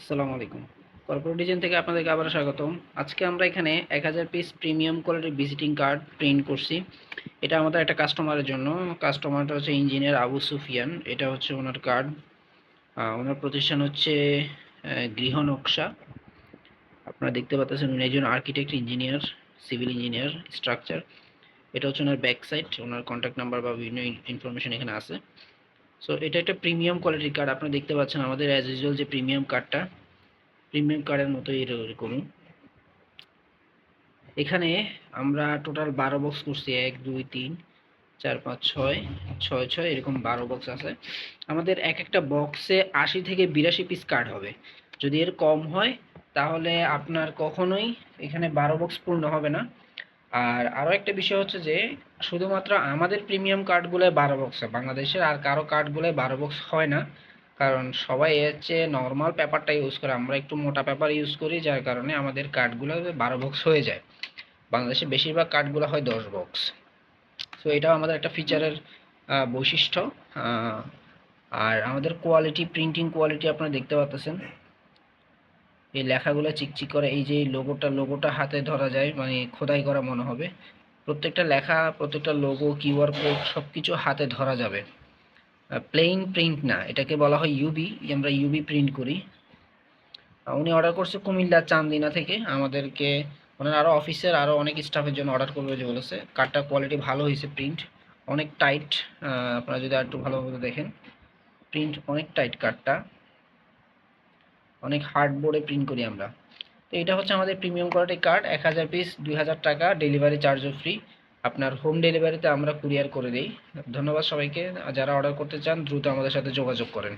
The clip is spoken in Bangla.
আসসালামু আলাইকুম। কর্পোরেট ডিজাইন থেকে আপনাদেরকে আবার স্বাগতম। আজকে আমরা এখানে এক হাজার পিস প্রিমিয়াম কোয়ালিটির ভিজিটিং কার্ড প্রিন্ট করছি। এটা আমাদের একটা কাস্টমারের জন্য। কাস্টমারটা হচ্ছে ইঞ্জিনিয়ার আবু সুফিয়ান। এটা হচ্ছে ওনার কার্ড ওনার প্রতিষ্ঠান হচ্ছে গৃহ নকশা। আপনারা দেখতে পাচ্ছেন উনি একজন architect engineer civil engineer structure এটা হচ্ছে ওনার ব্যাক সাইড ওনার কন্ট্যাক্ট নাম্বার বা বিভিন্ন ইনফরমেশন এখানে আছে। সো এটা একটা প্রিমিয়াম কোয়ালিটির কার্ড আপনারা দেখতে পাচ্ছেন আমাদের অ্যাজ ইউজুয়াল যে প্রিমিয়াম কার্ডটা প্রিমিয়াম কার্ডের মতো এরকম এখানে আমরা টোটাল বারো বক্স করছি। এক, দুই, তিন, চার, পাঁচ, ছয় ছয় ছয়, এরকম বারো বক্স আছে। আমাদের এক একটা বক্সে আশি থেকে বিরাশি পিস কার্ড হবে। যদি এর কম হয়, তাহলে আপনার কখনোই এখানে বারো বক্স পূর্ণ হবে না। আর আরও একটা বিষয় হচ্ছে যে, শুধুমাত্র আমাদের প্রিমিয়াম কার্ডগুলো বারো বক্স হয় বাংলাদেশের আর কারও কার্ডগুলো বারো বক্স হয় না। কারণ সবাই হচ্ছে নর্মাল পেপারটা ইউজ করে, আমরা একটু মোটা পেপার ইউজ করি, যার কারণে আমাদের কার্ডগুলো বারো বক্স হয়ে যায়। বাংলাদেশে বেশিরভাগ কার্ডগুলো হয় দশ বক্স সো এটাও আমাদের একটা ফিচারের বৈশিষ্ট্য। আর আমাদের কোয়ালিটি প্রিন্টিং কোয়ালিটি আপনারা দেখতে পাচ্ছেন এই লেখাগুলো চিকচিক করে, এই যে লোগোটা লোগোটা হাতে ধরা যায় মানে খোদাই করা মনে হবে। প্রত্যেকটা লেখা, প্রত্যেকটা লোগো কিউআর কোড সব কিছু হাতে ধরা যাবে। প্লেন প্রিন্ট না, এটাকে বলা হয় ইউবি আমরা ইউবি প্রিন্ট করি। উনি অর্ডার করছে কুমিল্লা চান্দিনা থেকে। আমাদেরকে, ওনার আরও অফিসের আরও অনেক স্টাফের জন্য অর্ডার করবে যে বলেছে। কার্ডটা কোয়ালিটি ভালো হয়েছে প্রিন্ট অনেক টাইট আপনারা যদি আর একটু ভালোভাবে দেখেন প্রিন্ট অনেক টাইট কার্ডটা অনেক হার্ড বোর্ডে প্রিন্ট করি আমরা। তো এটা হচ্ছে আমাদের প্রিমিয়াম কোয়ালিটি কার্ড এক হাজার পিস দুই হাজার টাকা ডেলিভারি চার্জও ফ্রি আপনার হোম ডেলিভারিতে আমরা কুরিয়ার করে দিই। ধন্যবাদ সবাইকে। যারা অর্ডার করতে চান, দ্রুত আমাদের সাথে যোগাযোগ করেন।